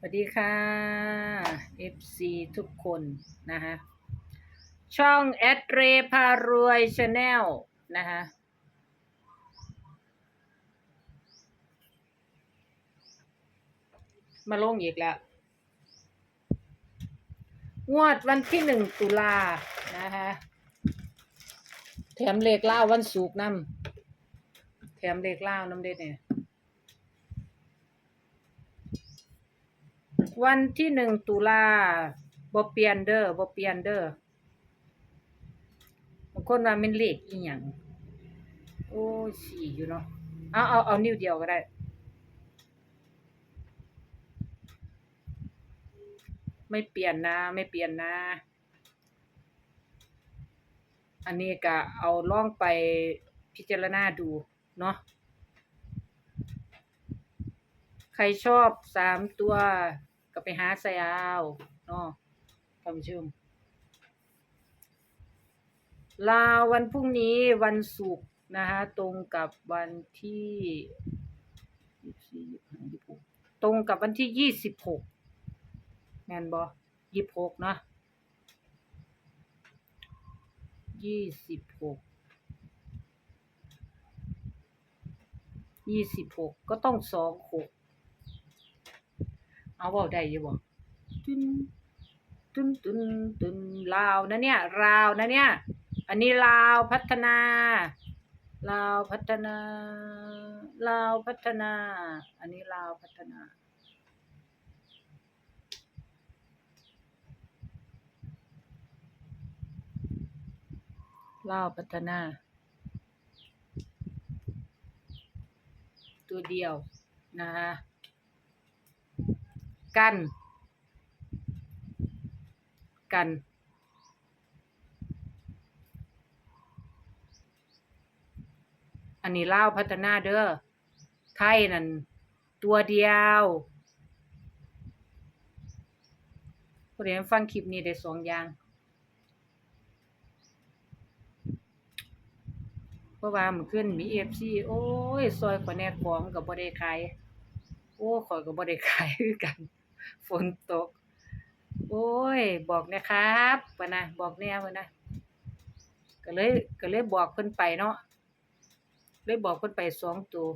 สวัสดีค่ะ FC ทุกคนนะคะช่องแอดเรพารวยชาแนลนะคะมาลงอีกแล้ว งวดวันที่หนึ่งตุลานะคะแถมเลขเล่าวันศุกร์นำแถมเลขเล่าน้ำเด็ดเนี่ย วันที่หนึ่งตุลาบ่เปลี่ยนเด้อบ่เปลี่ยนเด้อบางคนว่ามันเลขอีหยังโอ้สี่อยู่เนาะเอาเอาเอานิ้วเดียวก็ได้ไม่เปลี่ยนนะ ไม่เปลี่ยนนะ อันนี้ก็เอาล่องไปพิจารณาดูเนาะใครชอบสามตัว ก็ไปหาใส่เอาเนาะท่านผู้ชมลาววันพรุ่งนี้วันศุกร์นะคะตรงกับวันที่ยี่สี่ยี่ห้ายี่หกตรงกับวันที่ยี่สิบหกแมนบอยี่สิบหกเนาะยี่สิบหกยี่สิบหกก็ต้องสองหก เอาเว้าได้อยู่บ่ตึนตึนตึนตึนลาวนะเนี่ยลาวนะเนี่ย อันนี้ลาวพัฒนาลาวพัฒนาลาวพัฒนา อันนี้ลาวพัฒนาลาวพัฒนา ตัวเดียวนะคะ กัน กัน อันนี้เล่าพัฒนาเด้อไทยนั่นตัวเดียวผู้ใดฟังคลิปนี้ได้สองอย่างเพราะว่ามันขึ้นมีเอฟซีโอ้ย ซอยขอแนกของกับบ่ได้ขาย โอ้ข่อยก็บ่ได้ขายคือกัน ฝนตก โอ้ย บอกนะครับปะนะบอกแน่ปะนะก็เลยก็เลยบอกเพิ่นไปเนาะเลยบอกเพิ่นไปสองตัว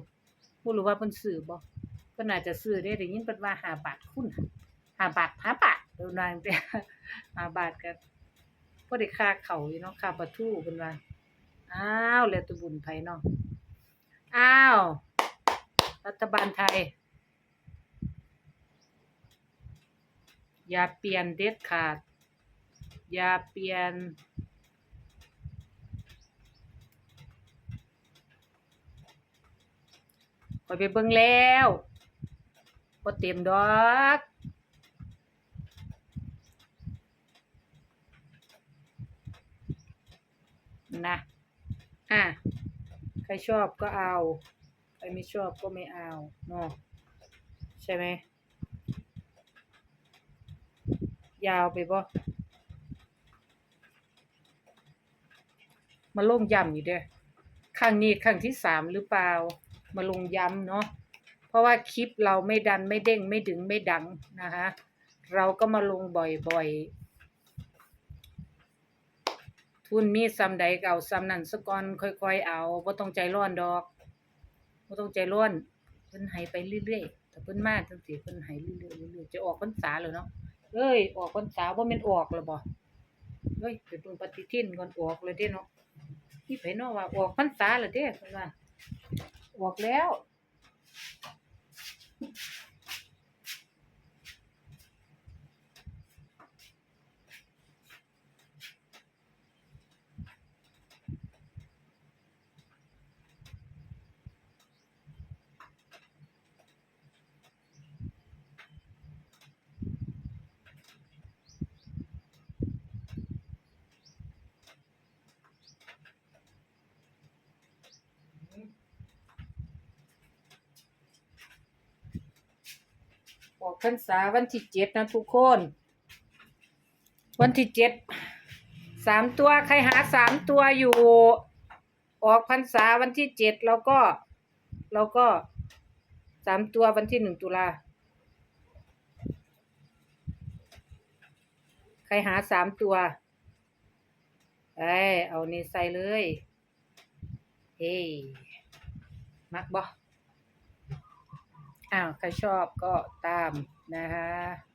บ่รู้ว่าเพิ่นซื้อบ่เพิ่นน่าจจะซื้อเด้ได้ยินเพิ่นว่าห้าบาทคุณห้าบาทห้าบาทเพิ่นว่าจังซี่ห้าบาทก็บ่ได้ค่าข้าอยู่เนาะค่าปลาทูเพิ่นว่าอ้าวแล้วตัวบุญไผเนาะอ้าว รัฐบาลไทย อย่าเปลี่ยนเด็ดขาด อย่าเปลี่ยน คอยไปเบิ่งแล้วบ่เต็มดอกนะอะใครชอบก็เอา ใครไม่ชอบก็ไม่เอาเนาะใช่ไหม ยาวไปบ่มาลงย้ำอยู่เด้อครั้งนี้ครั้งที่สามหรือเปล่า มาลงย้ำเนาะ เพราะว่าคลิปเราไม่ดันไม่เด้งไม่ดึงไม่ดังนะคะเราก็มาลงบ่อยๆ ทุนมีซ้ำใดก็เอาซ้ำนั่นสะก่อนค่อยๆเอาบ่ต้องใจร้อนดอกบ่ต้องใจร้อนเพิ่นให้ไปเรื่อยๆถ้าเพิ่นมาจังซี่เพิ่นให้เรื่อยๆเรื่อยๆจะออกพรรษาแล้วเนาะ เอ้ยออกพรรษาบ่ามันออกแล้วบ่เฮ้ยไปเบิ่งปฏิทินก่อนออกเลยเด้เนาะนี่ไผเนาะว่าออกพรรษาแล้วเด้เพิ่นว่าออกแล้ว ออกพรรษาวันที่เจ็ดนะทุกคน วันที่เจ็ดสามตัวใครหาสามตัวอยู่ ออกพรรษาวันที่เจ็ดแล้วก็แล้วก็สามตัววันที่หนึ่งตุลาใครหาสามตัวเอ้เอานี่ใส่เลย เฮ้มักบ่ อ้าวใครชอบก็ตามนะคะ